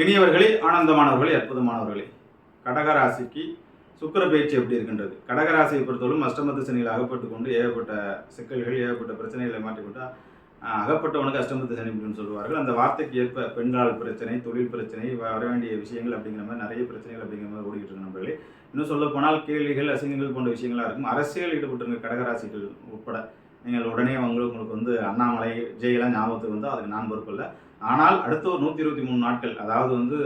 இனியவர்களே ஆனந்தமானவர்களே அற்புதமானவர்களே. கடகராசிக்கு சுக்கிர பயிற்சி எப்படி இருக்கின்றது? கடகராசியை பொறுத்தவரைக்கும் அஷ்டமத்து சனியில் அகப்பட்டு கொண்டு ஏகப்பட்ட சிக்கல்கள் ஏகப்பட்ட பிரச்சனைகளை மாட்டிக்கொண்டு அகப்பட்டவனுக்கு அஷ்டமத்து சனி அப்படின்னு சொல்லுவார்கள். அந்த வார்த்தைக்கு ஏற்ப பெண்கள் பிரச்சனை தொழில் பிரச்சனை வர வேண்டிய விஷயங்கள் அப்படிங்கிற மாதிரி நிறைய பிரச்சனைகள் அப்படிங்கிற மாதிரி ஓடிக்கிட்டு இருக்கு நண்பர்களே. இன்னும் சொல்ல போனால் கேள்விகள் அசிங்கங்கள் போன்ற விஷயங்களா இருக்கும். அரசியல் ஈடுபட்டிருக்க கடகராசிகள் உட்பட நீங்கள் உடனே உங்களுக்கு உங்களுக்கு வந்து அண்ணாமலை ஜெயிலாம் ஞாபகத்துக்கு வந்து அதுக்கு நான் பொறுப்பு இல்லை. ஆனால் அடுத்த ஒரு நூற்றி இருபத்தி மூணு நாட்கள் அதாவது வந்து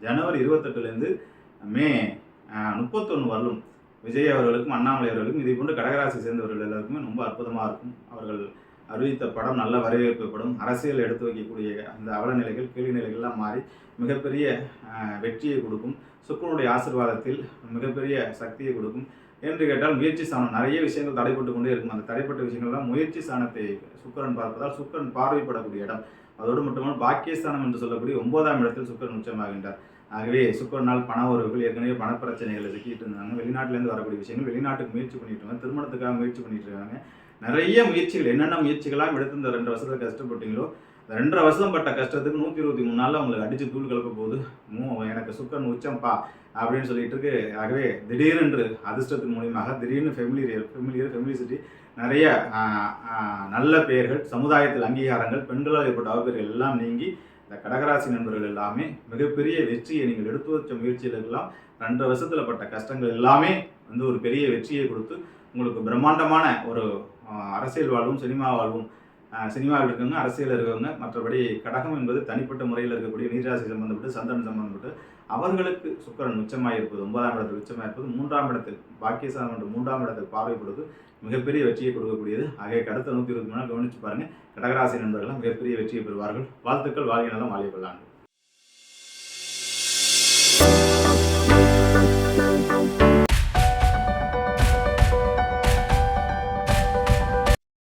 ஜனவரி இருபத்தெட்டுலேருந்து மே முப்பத்தொன்று வரலும் விஜய் அவர்களுக்கும் அண்ணாமலை அவர்களுக்கும் இதே போன்று கடகராசி சேர்ந்தவர்கள் எல்லாருக்குமே ரொம்ப அற்புதமாக இருக்கும். அவர்கள் அறிவித்த படம் நல்ல வரவேற்பப்படும் அரசியல் எடுத்து வைக்கக்கூடிய அந்த அவலநிலைகள் கேள்வி நிலைகள்லாம் மாறி மிகப்பெரிய வெற்றியை கொடுக்கும். சுக்கரனுடைய ஆசீர்வாதத்தில் மிகப்பெரிய சக்தியை கொடுக்கும். என்று கேட்டால் முயற்சி சாணம். நிறைய விஷயங்கள் தடைப்பட்டு கொண்டே இருக்கும். அந்த தடைப்பட்ட விஷயங்கள்லாம் முயற்சி சாணத்தை சுக்கரன் பார்ப்பதால் சுக்கரன் பார்வைப்படக்கூடிய இடம். அதோடு மட்டுமல்ல பாக்கியஸ்தானம் என்று சொல்லக்கூடிய ஒன்பதாம் இடத்தில் சுக்கரன் உச்சமாகின்றார். ஆகவே சுக்கரனால் பண உறவுகள் ஏற்கனவே பணப்பிரச்சனைகளை சிக்கிட்டு இருந்தாங்க. வெளிநாட்டிலேருந்து வரக்கூடிய விஷயங்கள் வெளிநாட்டுக்கு முயற்சி பண்ணிட்டு இருக்காங்க. திருமணத்துக்காக முயற்சி பண்ணிட்டு இருக்காங்க. நிறைய முயற்சிகள் என்னென்ன முயற்சிகளாம் எடுத்து இந்த ரெண்டு வருஷத்தில் கஷ்டப்பட்டீங்களோ ரெண்டரை வருஷம் பட்ட கஷ்டத்துக்கு நூற்றி இருபத்தி மூணு நாளில் உங்களுக்கு அடித்து தூள் கலப்ப போகுது. மூ எனக்கு சுக்கன் உச்சம்பா அப்படின்னு சொல்லிட்டு இருக்கு. ஆகவே திடீரென்று அதிர்ஷ்டத்தின் மூலியமாக திடீர்னு ஃபெமிலியர் ஃபெமிலியர் ஃபெமிலிசிட்டி நிறைய நல்ல பெயர்கள் சமுதாயத்தில் அங்கீகாரங்கள் பெண்களால் ஏற்பட்ட அவப்பெயர்கள் எல்லாம் நீங்கி இந்த கடகராசி நண்பர்கள் எல்லாமே மிகப்பெரிய வெற்றியை நீங்கள் எடுத்து வச்ச முயற்சிகளுக்கெல்லாம் ரெண்டு வருஷத்தில் பட்ட கஷ்டங்கள் எல்லாமே வந்து ஒரு பெரிய வெற்றியை கொடுத்து உங்களுக்கு பிரம்மாண்டமான ஒரு அரசியல் வாழ்வும் சினிமா வாழ்வும் சினிமாவில் இருக்கவங்க அரசியலில் இருக்கவங்க மற்றபடி கடகம் என்பது தனிப்பட்ட முறையில் இருக்கக்கூடிய நீராசி சம்பந்தப்பட்டு சந்திரன் சம்பந்தப்பட்டு அவர்களுக்கு சுக்கரன் உச்சமாக இருப்பது ஒன்பதாம் இடத்தில் உச்சமாக இருப்பது மூன்றாம் இடத்தில் பாக்கியசானம் என்ற மூன்றாம் இடத்தில் பார்வைப்படுவது மிகப்பெரிய வெற்றியை கொடுக்கக்கூடியது. ஆகிய அடுத்த நூற்றி இருபத்தி மூணு கவனித்து பாருங்கள் பாருங்க. கடகராசி நண்பர்கள்லாம் மிகப்பெரிய வெற்றியை பெறுவார்கள். வாழ்த்துக்கள் வாழ்க நலம் வாழிய